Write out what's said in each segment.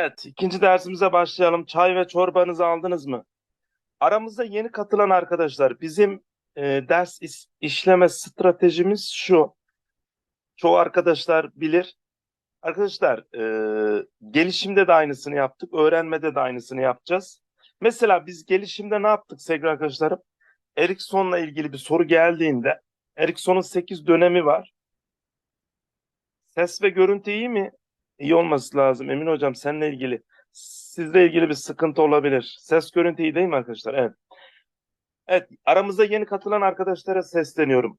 Evet, ikinci dersimize başlayalım. Çay ve çorbanızı aldınız mı? Aramızda yeni katılan arkadaşlar, bizim e, ders is- işleme stratejimiz şu. Çoğu arkadaşlar bilir. Arkadaşlar, e, gelişimde de aynısını yaptık, öğrenmede de aynısını yapacağız. Mesela biz gelişimde ne yaptık sevgili arkadaşlarım? Erikson'la ilgili bir soru geldiğinde, Erikson'un 8 dönemi var. Ses ve görüntü iyi mi? İyi olması lazım. Emin hocam seninle ilgili. Sizle ilgili bir sıkıntı olabilir. Ses görüntü iyi değil mi arkadaşlar? Evet. Evet. Aramızda yeni katılan arkadaşlara sesleniyorum.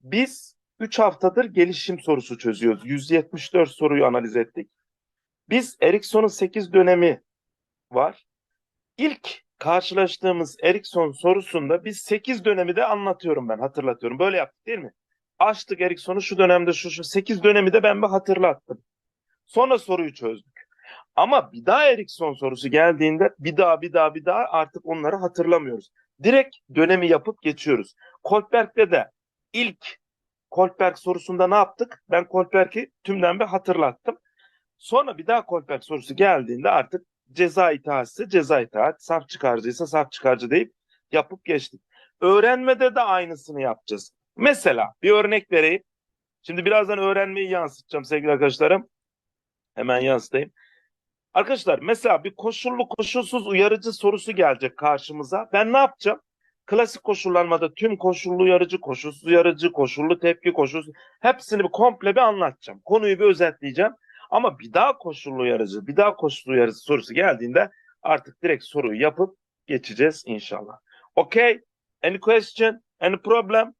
Biz 3 haftadır gelişim sorusu çözüyoruz. 174 soruyu analiz ettik. Biz Erikson'un 8 dönemi var. İlk karşılaştığımız Erikson sorusunda biz 8 dönemi de anlatıyorum ben hatırlatıyorum. Böyle yaptık değil mi? Açtık Erikson'u şu dönemde şu şu 8 dönemi de ben bir hatırlattım. Sonra soruyu çözdük. Ama bir daha Erikson sorusu geldiğinde bir daha bir daha bir daha artık onları hatırlamıyoruz. Direkt dönemi yapıp geçiyoruz. Kolberg'de de ilk Kolberg sorusunda ne yaptık? Ben Kolberg'i tümden bir hatırlattım. Sonra bir daha Kolberg sorusu geldiğinde artık ceza itaatse ceza itaat, saf çıkarcıysa saf çıkarcı deyip yapıp geçtik. Öğrenmede de aynısını yapacağız. Mesela bir örnek vereyim. Şimdi birazdan öğrenmeyi yansıtacağım sevgili arkadaşlarım. Hemen yansıtayım. Arkadaşlar mesela bir koşullu koşulsuz uyarıcı sorusu gelecek karşımıza. Ben ne yapacağım? Klasik koşullanmada tüm koşullu uyarıcı, koşulsuz uyarıcı, koşullu tepki, koşulsuz hepsini bir komple bir anlatacağım. Konuyu bir özetleyeceğim. Ama bir daha koşullu uyarıcı, bir daha koşullu uyarıcı sorusu geldiğinde artık direkt soruyu yapıp geçeceğiz inşallah. Okay? Any question? Any problem?